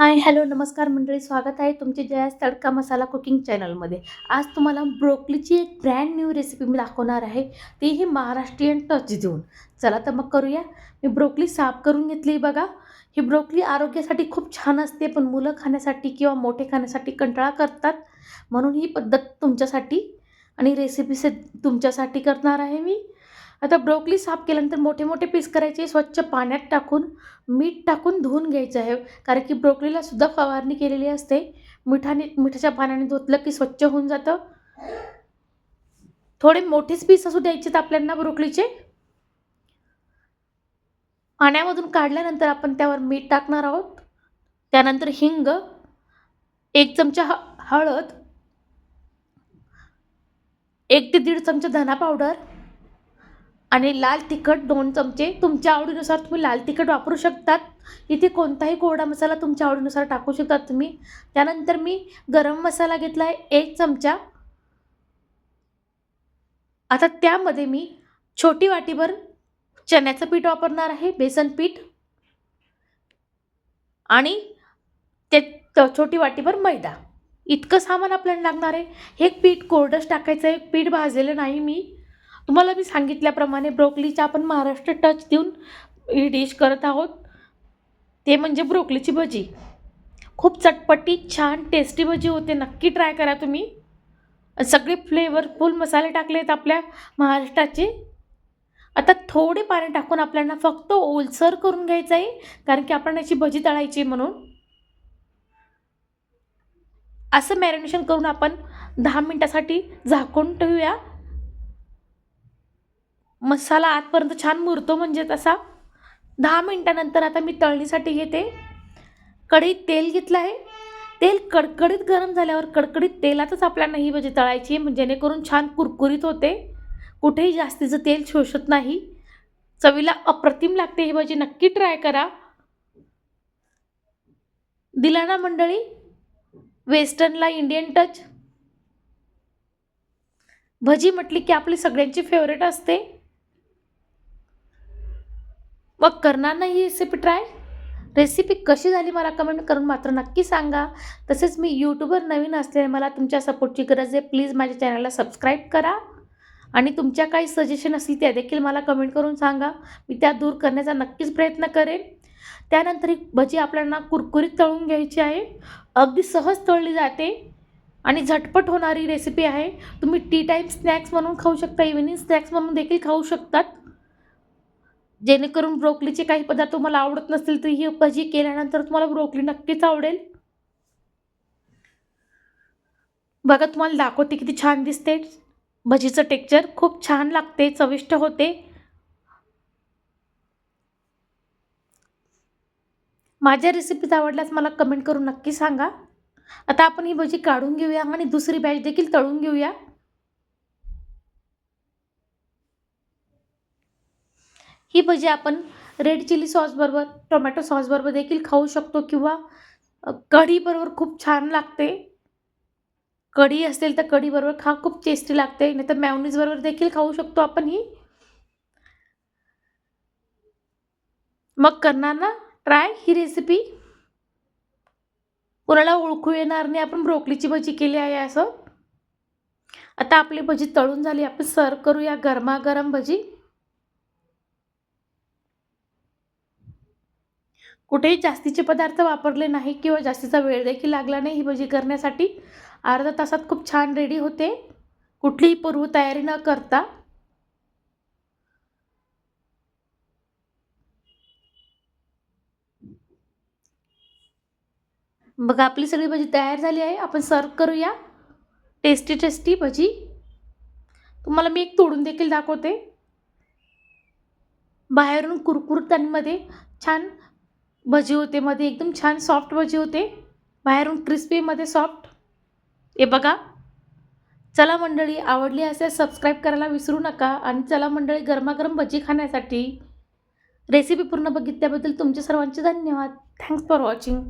Hi hello नमस्कार मंडळी स्वागत आहे तुमचे जयास तडका मसाला कुकिंग चॅनलमध्ये. आज तुम्हाला ब्रोकलीची एक ब्रँड न्यू रेसिपी मी दाखवणार आहे. तीही महाराष्ट्रीयन टच देऊन. चला तर मग करूया. मी ब्रोकली साफ करून घेतली बघा. ही ब्रोकली आरोग्यासाठी खूप छान असते पण मुलं खाण्यासाठी किंवा मोठे खाण्यासाठी कंटाळा करतात. म्हणून ही पद्धत तुमच्यासाठी आणि रेसिपी से तुमच्यासाठी करणार आहे मी. आता ब्रोकली साफ केल्यानंतर मोठे मोठे पीस करायचे स्वच्छ पाण्यात टाकून मीठ टाकून धुवून घ्यायचं आहे. कारण की ब्रोकलीला सुद्धा फवारणी केलेली असते. मिठाने मिठाच्या पाण्याने धुतलं की स्वच्छ होऊन जातं. थोडे मोठेच पीस असू द्यायचेत आपल्याला ब्रोकलीचे. पाण्यामधून काढल्यानंतर आपण त्यावर मीठ टाकणार आहोत. त्यानंतर हिंग एक चमचा ह हळद एक ते दीड चमचा धना पावडर आणि लाल तिखट दोन चमचे तुमच्या आवडीनुसार तुम्ही लाल तिखट वापरू शकतात. इथे कोणताही कोरडा मसाला तुमच्या आवडीनुसार टाकू शकतात तुम्ही. त्यानंतर मी गरम मसाला घेतला आहे एक चमचा. आता त्यामध्ये मी छोटी वाटीभर चण्याचं पीठ वापरणार आहे बेसन पीठ. आणि ते त- छोटी वाटीभर मैदा. इतकं सामान आपल्याला लागणार आहे. हे पीठ कोरडंच टाकायचं आहे पीठ भाजलेलं नाही मी. तुम्हाला मी सांगितल्याप्रमाणे ब्रोकलीचा आपण महाराष्ट्र टच देऊन ही डिश करत आहोत. ते म्हणजे ब्रोकलीची भजी. खूप चटपटी छान टेस्टी भजी होते. नक्की ट्राय करा तुम्ही. सगळे फ्लेवरफुल मसाले टाकले आहेत आपल्या महाराष्ट्राचे. आता थोडे पाणी टाकून आपल्याला फक्त ओलसर करून घ्यायचं आहे कारण की आपण याची भजी तळायची म्हणून. असं मॅरिनेशन करून आपण दहा मिनटासाठी झाकून ठेवूया. मसाला आतपर्यंत छान मुरतो म्हणजे तसा. दहा मिनटानंतर आता मी तळणीसाठी घेते. कढईत तेल घेतलं आहे. तेल कडकडीत गरम झाल्यावर कडकडीत तेलातच आपल्याला ही भजी तळायची आहे जेणेकरून छान कुरकुरीत होते. कुठेही जास्तीचं तेल शोषत नाही. चवीला अप्रतिम लागते ही भजी नक्की ट्राय करा. दिला ना मंडळी? वेस्टर्नला इंडियन टच. भजी म्हटली की आपली सगळ्यांची फेवरेट असते. मग करणार नाही ही रेसिपी ट्राय रेसिपी कशी झाली मला कमेंट करून मात्र नक्की सांगा. तसेच मी यूट्यूबवर नवीन असल्याने मला तुमच्या सपोर्टची गरज आहे. प्लीज माझ्या चॅनलला सबस्क्राईब करा. आणि तुमच्या काही सजेशन असतील त्या देखील मला कमेंट करून सांगा. मी त्या दूर करण्याचा नक्कीच प्रयत्न करेन. त्यानंतर ही भजी आपल्याला कुरकुरीत तळून घ्यायची आहे. अगदी सहज तळली जाते. आणि झटपट होणारी रेसिपी आहे. तुम्ही टी टाईम स्नॅक्स म्हणून खाऊ शकता. इव्हिनिंग स्नॅक्स म्हणून देखील खाऊ शकतात. जेणेकरून ब्रोकलीचे काही पदार्थ तुम्हाला आवडत नसतील तर ही भजी केल्यानंतर तुम्हाला ब्रोकली नक्कीच आवडेल. बघा तुम्हाला दाखवते किती छान दिसते. भजीचं टेक्चर खूप छान लागते चविष्ट होते. माझ्या रेसिपीज आवडल्यास मला कमेंट करून नक्की सांगा. आता आपण ही भजी काढून घेऊया आणि दुसरी बॅच देखील तळून घेऊया. ही भजी आपण रेड चिली सॉसबरोबर टोमॅटो सॉसबरोबर देखील खाऊ शकतो किंवा कढीबरोबर खूप छान लागते. कढी असेल तर कढीबरोबर खा खूप टेस्टी लागते. नाही तर बरोबर देखील खाऊ शकतो आपण ही. मग करणार ना? ट्राय ही रेसिपी कोणाला ओळखू येणार नाही आपण ब्रोकलीची भजी केली आहे असं. आता आपली भजी तळून झाली आपण सर्व करूया गरमागरम भजी. कुठेही जास्तीचे पदार्थ वापरले नाही किंवा जास्तीचा वेळ देखील लागला नाही ही भजी करण्यासाठी. अर्धा तासात खूप छान रेडी होते. कुठलीही पूर्व तयारी न करता. बघा आपली सगळी भजी तयार झाली आहे. आपण सर्व करूया. Tasty tasty bhaji. तुम्हाला मी एक तोडून देखील दाखवते. बाहेरून कुरकुरीत छान भजी होते मध्ये एकदम छान सॉफ्ट भजी होते. बाहेरून क्रिस्पीमध्ये सॉफ्ट हे बघा. चला मंडळी आवडली असेल सबस्क्राईब करायला विसरू नका आणि चला मंडळी गरमागरम भजी खाण्यासाठी रेसिपी पूर्ण बघितल्याबद्दल तुमचे सर्वांचे धन्यवाद. Thanks for watching